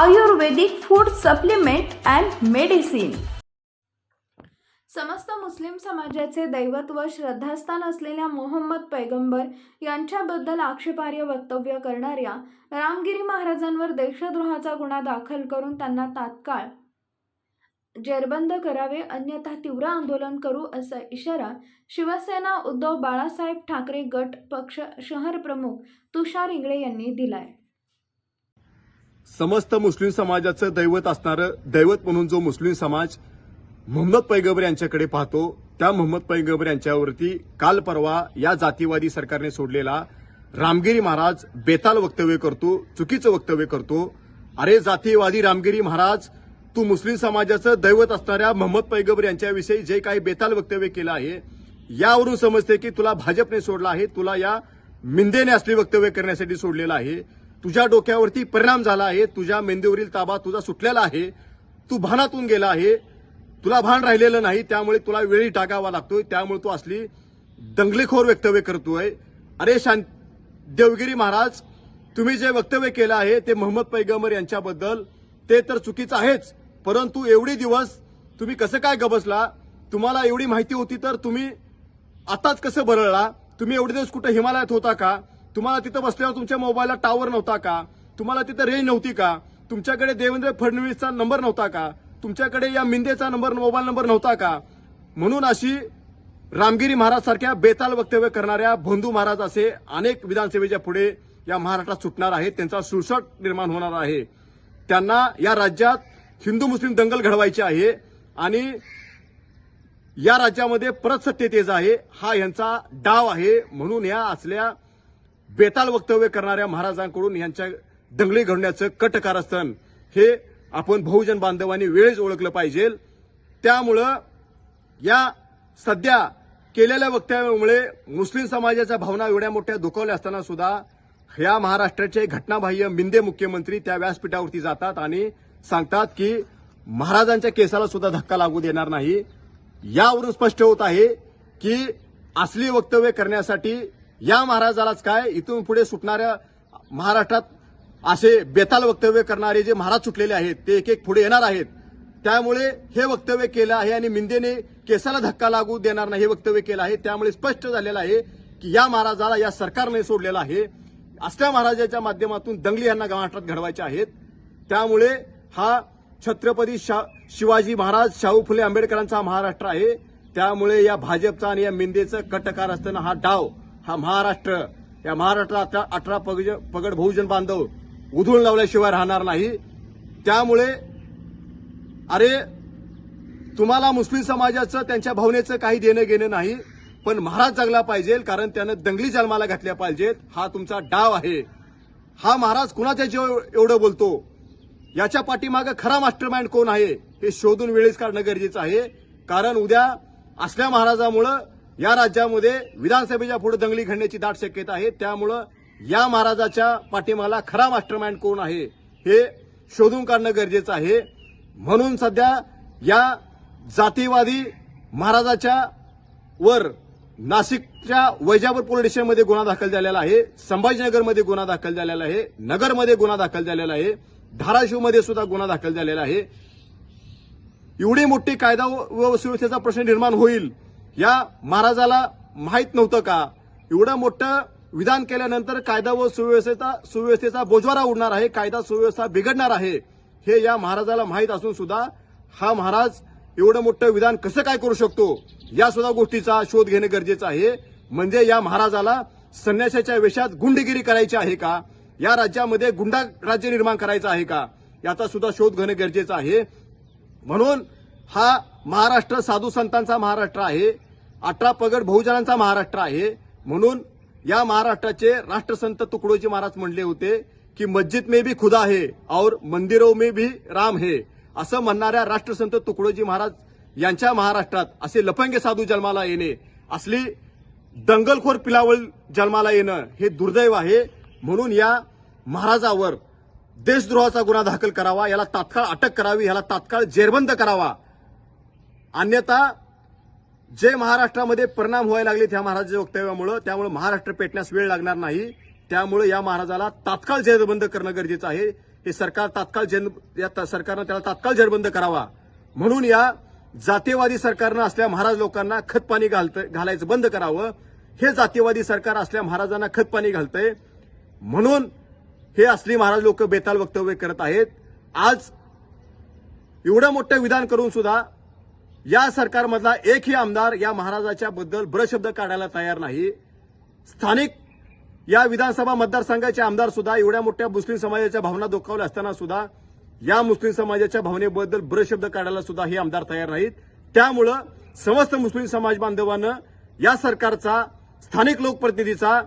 Ayurvedic food supplement and medicine. समस्त मुस्लिम समाजाचे दैवत व श्रद्धास्थान असलेल्या मोहम्मद पैगंबर यांच्याबद्दल आक्षेपार्ह वक्तव्य करणाऱ्या रामगिरी महाराजांवर देशद्रोहाचा गुन्हा दाखल करून त्यांना तात्काळ जेरबंद करावे अन्यथा तीव्र आंदोलन करू असा इशारा शिवसेना उद्धव बाळासाहेब ठाकरे गट पक्ष शहर प्रमुख तुषार इंगळे यांनी दिलाय. समस्त मुस्लिम समाजाचं दैवत असणारं दैवत म्हणून जो मुस्लिम समाज मोहम्मद पैगंबर यांच्याकडे पाहतो त्या मोहम्मद पैगंबर यांच्यावरती काल परवा या जातीवादी सरकारने सोडलेला रामगिरी महाराज बेताल वक्तव्य करतो चुकीचं वक्तव्य करतो. अरे जातीवादी रामगिरी महाराज तू मुस्लिम समाजाचं दैवत असणाऱ्या मोहम्मद पैगंबर यांच्याविषयी जे काही बेताल वक्तव्य केलं आहे यावरून समजते की तुला भाजपने सोडलं आहे तुला या मिंदेने असली वक्तव्य करण्यासाठी सोडलेलं आहे. तुझ्या डोक्यावरती परिणाम झाला आहे तुझ्या मेंदूवरील ताबा तुझा सुटलेला आहे तू भानातून गेला आहे तुला भान राहिलेलं नाही त्यामुळे तुला वेळी टाकावा लागतोय त्यामुळे तू असली दंगलीखोर वक्तव्य करतोय. अरे शांत देवगिरी महाराज तुम्ही जे वक्तव्य केलं आहे ते मोहम्मद पैगंबर यांच्याबद्दल ते तर चुकीचं आहेच परंतु एवढे दिवस तुम्ही कसं काय गबसला? तुम्हाला एवढी माहिती होती तर तुम्ही आताच कसं बरळला? तुम्ही एवढे दिवस कुठं हिमालयात होता का? तुम्हाला तिथं बसल्यावर तुमच्या मोबाईलला टावर नव्हता का? तुम्हाला तिथं रेंज नव्हती का? तुमच्याकडे देवेंद्र फडणवीसचा नंबर नव्हता का? तुमच्याकडे या मिंदेचा नंबर मोबाईल नंबर नव्हता का? म्हणून अशी रामगिरी महाराज सारख्या बेताल वक्तव्य करणाऱ्या भोंदू महाराज असे अनेक विधानसभेच्या पुढे या महाराष्ट्रात सुटणार आहेत. त्यांचा सुळसट निर्माण होणार आहे. त्यांना या राज्यात हिंदू मुस्लिम दंगल घडवायची आहे आणि या राज्यामध्ये परत सत्तेत आहे. हा यांचा डाव आहे. म्हणून या असल्या बेताल वक्तव्य करणाऱ्या महाराजांकडून यांच्या दंगली घडण्याचं कट कारस्थान हे आपण बहुजन बांधवांनी वेळेच ओळखलं पाहिजे. त्यामुळं या सध्या केलेल्या वक्तव्यामुळे मुस्लिम समाजाच्या भावना एवढ्या मोठ्या दुखावल्या असताना सुद्धा या महाराष्ट्राचे घटनाबाह्य मिंदे मुख्यमंत्री त्या व्यासपीठावरती जातात आणि सांगतात की महाराजांच्या केसाला सुद्धा धक्का लागू देणार नाही. यावरून स्पष्ट होत आहे की असली वक्तव्य करण्यासाठी या महाराजालाच काय? इथून पुढे सुटणाऱ्या महाराष्ट्रात असे बेताल वक्तव्य करणारे जे महाराज सुटलेले आहेत ते एक एक पुढे येणार आहेत. त्यामुळे हे वक्तव्य केलं आहे आणि मिंदेने केसाला धक्का लागू देणार नाही हे वक्तव्य केलं आहे. त्यामुळे स्पष्ट झालेलं आहे की या महाराजाला या सरकारने सोडलेलं आहे. असल्या महाराजाच्या माध्यमातून दंगली यांना महाराष्ट्रात घडवायच्या आहेत. त्यामुळे हा छत्रपती शा शिवाजी महाराज शाहू फुले आंबेडकरांचा महाराष्ट्र आहे. त्यामुळे या भाजपचा आणि या मिंदेचं कटकार असताना हा डाव हा महाराष्ट्र या महाराष्ट्रात अठरा अठरा पगज पगड बहुजन बांधव उधळून लावल्याशिवाय राहणार नाही. त्यामुळे अरे तुम्हाला मुस्लिम समाजाचं त्यांच्या भावनेचं काही देणं घेणं नाही पण महाराज जगला पाहिजे कारण त्यानं दंगली जन्माला घातल्या पाहिजेत हा तुमचा डाव आहे. हा महाराज कुणाच्या जीव एवढं बोलतो? याच्या पाठीमागं खरा मास्टरमाइंड कोण आहे हे शोधून वेळेस काढणं गरजेचं आहे. कारण उद्या असल्या महाराजामुळं या राज्यामध्ये विधानसभेच्या पुढे दंगली घडण्याची दाट शक्यता आहे. त्यामुळं या महाराजाच्या पाठीमाला खरा मास्टरमाइंड कोण आहे हे शोधून काढणं गरजेचं आहे. म्हणून सध्या या जातीवादी महाराजाच्या वर नाशिकच्या वैजापूर पोलीस स्टेशनमध्ये गुन्हा दाखल झालेला आहे संभाजीनगरमध्ये गुन्हा दाखल झालेला आहे नगरमध्ये गुन्हा दाखल झालेला आहे धाराशिवमध्ये सुद्धा गुन्हा दाखल झालेला आहे. एवढी मोठी कायदा व सुव्यवस्थेचा प्रश्न निर्माण होईल या महाराजाला माहीत नव्हतं का? एवढं मोठं विधान केल्यानंतर कायदा व सुव्यवस्थेचा सुव्यवस्थेचा बोजवारा उडणार आहे कायदा सुव्यवस्था बिघडणार आहे हे या महाराजाला माहीत असून सुद्धा हा महाराज एवढं मोठं विधान कसं काय करू शकतो? या सुद्धा गोष्टीचा शोध घेणं गरजेचं आहे. म्हणजे या महाराजाला संन्यासाच्या वेशात गुंडगिरी करायची आहे का? या राज्यामध्ये गुंडा राज्य निर्माण करायचं आहे का? याचा सुद्धा शोध घेणं गरजेचं आहे. म्हणून हा महाराष्ट्र साधू संतांचा महाराष्ट्र आहे. अठरा पगड बहुजनांचा महाराष्ट्र आहे. म्हणून या महाराष्ट्राचे राष्ट्रसंत तुकडोजी महाराज म्हणले होते की मस्जिद मे भी खुदा है और मंदिरों में भी राम है. असं म्हणणाऱ्या राष्ट्रसंत तुकडोजी महाराज यांच्या महाराष्ट्रात असे लफंगे साधू जन्माला येणे असली दंगलखोर पिलावळ जन्माला येणं हे दुर्दैव आहे. म्हणून या महाराजावर देशद्रोहाचा गुन्हा दाखल करावा याला तात्काळ अटक करावी याला तात्काळ जेरबंद करावा. अन्यथा जे महाराष्ट्रामध्ये परिणाम व्हायला लागले त्या महाराजाच्या वक्तव्यामुळं. त्यामुळे महाराष्ट्र पेटण्यास वेळ लागणार नाही. त्यामुळे या महाराजाला तात्काळ जेरबंद करणं गरजेचं आहे. हे सरकार तात्काळ जन या त- सरकारनं त्याला तात्काळ जेरबंद करावा. म्हणून या जातीवादी सरकारनं असल्या महाराज लोकांना खतपाणी घालतं घालायचं बंद करावं. हे जातीवादी सरकार असल्या महाराजांना खतपाणी घालतंय. म्हणून हे असली महाराज लोक बेताल वक्तव्य करत आहेत. आज एवढं मोठं विधान करून सुद्धा या सरकारमधला एकही आमदार या महाराजाच्या बद्दल ब्रशब्द काढायला तयार नाही. स्थानिक या विधानसभा मतदारसंघाचे आमदार सुद्धा एवढ्या मोठ्या मुस्लिम समाजाच्या भावना दुखावल्या असताना सुद्धा या मुस्लिम समाजाच्या भावनेबद्दल ब्रशब्द काढायला सुद्धा हे आमदार तयार नाहीत. त्यामुळं समस्त मुस्लिम समाज बांधवानं या सरकारचा स्थानिक लोकप्रतिनिधीचा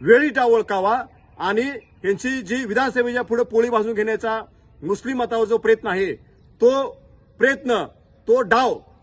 वेळीटा ओळखावा आणि यांची जी विधानसभेच्या पुढे पोळी भाजून घेण्याचा मुस्लिम मतावर जो प्रयत्न आहे तो प्रयत्न तो डाव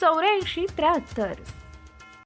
चौऱ्याऐंशी त्र्याहत्तर